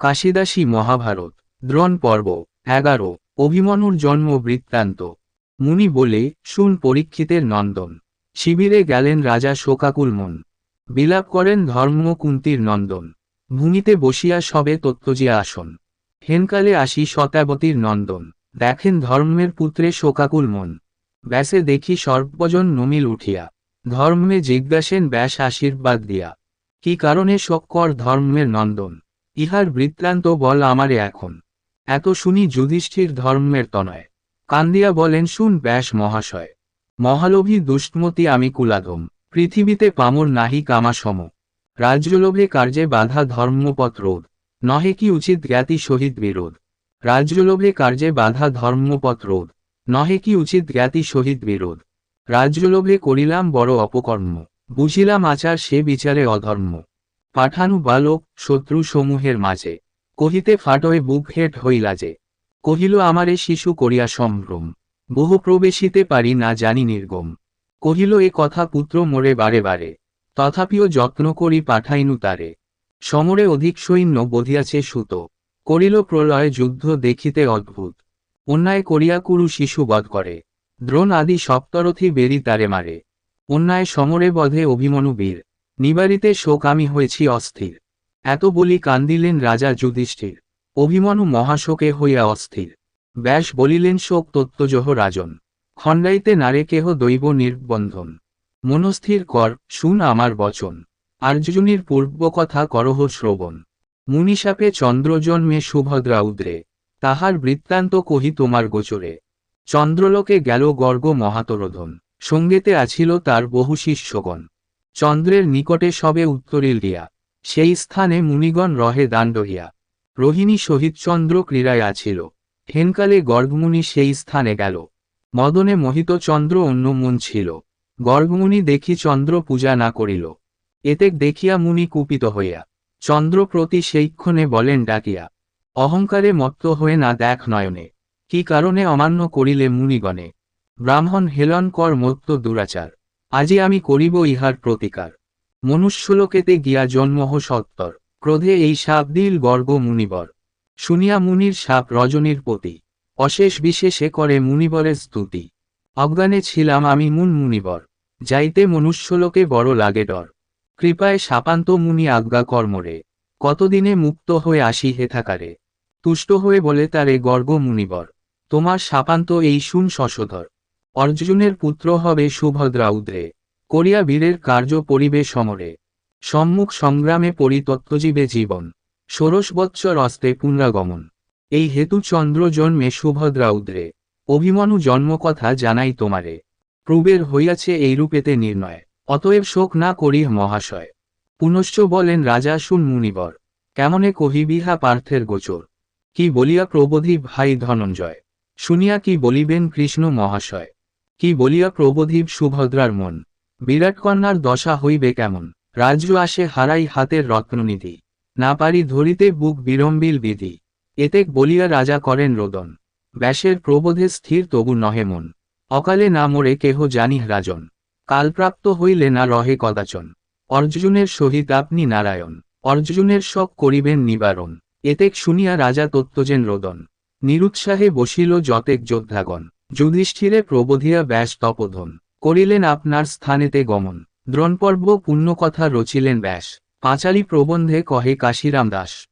কাশিদাসী মহাভারত, দ্রোণ পর্ব, এগারো অভিমন্যুর জন্ম বৃত্তান্ত। মুনি বলে, শুন পরীক্ষিতের নন্দন। শিবিরে গেলেন রাজা শোকাকুল মন। বিলাপ করেন ধর্ম কুন্তির নন্দন। ভূমিতে বসিয়া সবে তত্ত্বজিয়া আসন। হেনকালে আসি শতাবতীর নন্দন। দেখেন ধর্মের পুত্রে শোকাকুল মন। ব্যাসে দেখি সর্বজন নমিল উঠিয়া। ধর্মে জিজ্ঞাসেন, ব্যাস আশীর্বাদ দিয়া। কি কারণে শোককর ধর্মের নন্দন? ইহার বৃত্তান্ত বল আমারে এখন। এত শুনি যুধিষ্ঠির ধর্মের তনয়। কান্দিয়া বলেন, শুন ব্যাস মহাশয়, মহালোভী দুষ্টমতি আমি কুলাধম। পৃথিবীতে পামর নাহি কামা সম। রাজ্যলোভে কার্যে বাধা ধর্মপথ রোধ। নহে কি উচিত জ্ঞাতি সহিত বিরোধ। রাজ্যলোভে কার্যে বাধা ধর্মপথ রোধ। নহে কি উচিত জ্ঞাতি সহিত বিরোধ। রাজ্যলোভে করিলাম বড় অপকর্ম। বুঝিলাম আচার সে বিচারে অধর্ম। পাঠানু বালক শত্রু সমূহের মাঝে। কহিতে ফাটয়ে বুক হেট হইলা যে, কহিল, আমারে শিশু করিয়া সম্ভ্রম। বহু প্রবেশিতে পারি না জানি নির্গম কহিল, এ কথা পুত্র মোরে বারে বারে। তথাপিও যত্ন করি পাঠাইনু তারে। সমরে অধিক সৈন্য বধিয়াছে সুত করিল, প্রলয় যুদ্ধ দেখিতে অদ্ভুত। অন্যায় করিয়া কুরু শিশু বধ করে। দ্রোণ আদি সপ্তরথী বেরি তারে মারে। অন্যায় সমরে বধে অভিমনু বীর। নিবারিতে শোক আমি হয়েছি অস্থির। এত বলি কান্দিলেন রাজা যুধিষ্ঠির। অভিমনু মহাশোকে হইয়া অস্থির। ব্যাস বলিলেন শোক তত্ত্বজহ রাজন। খণ্ডাইতে নারে কেহ দৈব নির্বন্ধন। মনস্থির কর, শুন আমার বচন। আর্যজনীর পূর্ব কথা করহ শ্রবণ। মুনিশাপে চন্দ্র জন্মে সুভদ্রা উদ্রে। তাহার বৃত্তান্ত কহি তোমার গোচরে। চন্দ্রলোকে গেল গর্গ মহাতরোধন। সঙ্গেতে আছিল তার বহু শিষ্যগণ। চন্দ্রের নিকটে সবে উত্তরিল দিয়া সেই স্থানে মুনিগণ রহে দাণ্ডহিয়া রোহিণী সহিত চন্দ্র ক্রীড়ায় আছিল। হেনকালে গর্গমুনি সেই স্থানে গেল। মদনে মোহিত চন্দ্র অন্য মন ছিল। গর্গমুনি দেখি চন্দ্র পূজা না করিল। এতে দেখিয়া মুনি কুপিত হইয়া। চন্দ্র প্রতি সেইক্ষণে বলেন ডাকিয়া, অহংকারে মত্ত হয়ে না দেখ নয়নে। কি কারণে অমান্য করিলে মুনিগণে? ব্রাহ্মণ হেলন কর মত্ত দুরাচার। আজি আমি করিব ইহার প্রতিকার। মনুষ্যলোকেতে গিয়া জন্মহ সত্তর, ক্রোধে এই সাপ দিল গর্গ মুনিবর। শুনিয়া মুনির সাপ রজনীর পতি, অশেষ বিশেষে করে মুনিবরের স্তুতি। অজ্ঞানে ছিলাম আমি মুন মুনিবর, যাইতে মনুষ্যলোকে বড় লাগে ডর। কৃপায় সাপান্ত মুনি আজ্ঞা কর্মরে কতদিনে মুক্ত হয়ে আসি হেথাকারে তুষ্ট হয়ে বলে তারে গর্গ মুনিবর, তোমার সাপান্ত এই শুন শশধর। অর্জুনের পুত্র হবে সুভদ্রা উদ্রে করিয়া বীরের কার্য পরিবে সমরে। সম্মুখ সংগ্রামে পরিতত্ত্বজীবে জীবন। ষোড়শ বৎসর অস্তে পুনরাগমন। এই হেতু চন্দ্র জন্মে সুভদ্রা উদ্রে অভিমনু জন্মকথা জানাই তোমারে। প্রবের হইয়াছে এই রূপেতে নির্ণয়। অতএব শোক না করি মহাশয়। পুনশ্চ বলেন, রাজা, শুন মুনিবর, কেমনে কহিবিহা পার্থের গোচর? কি বলিয়া প্রবোধি ভাই ধনঞ্জয়? শুনিয়া কি বলিবেন কৃষ্ণ মহাশয়? কি বলিয়া প্রবোধীব সুভদ্রার মন? বিরাট কন্যার দশা হইবে কেমন? রাজ্য আসে হারাই হাতের রত্ননিধি না পারি ধরিতে বুক বিড়ম্বিল বিধি। এতেক বলিয়া রাজা করেন রোদন। ব্যাসের প্রবোধে স্থির তবু নহে মন। অকালে না মোরে কেহ জানি রাজন। কালপ্রাপ্ত হইলে না রহে কদাচন। অর্জুনের সহিত আপনি নারায়ণ। অর্জুনের শখ করিবেন নিবারণ। এতেক শুনিয়া রাজা তত্ত্বজেন রোদন। নিরুৎসাহে বসিল যতেক যোদ্ধাগণ। যুধিষ্ঠিরে প্রবোধিয়া ব্যাস তপোধন। করিলেন আপনার স্থানেতে গমন। দ্রোণপর্ব পুণ্যকথা রচিলেন ব্যাস। পাঁচালী প্রবন্ধে কহে কাশিরাম দাস।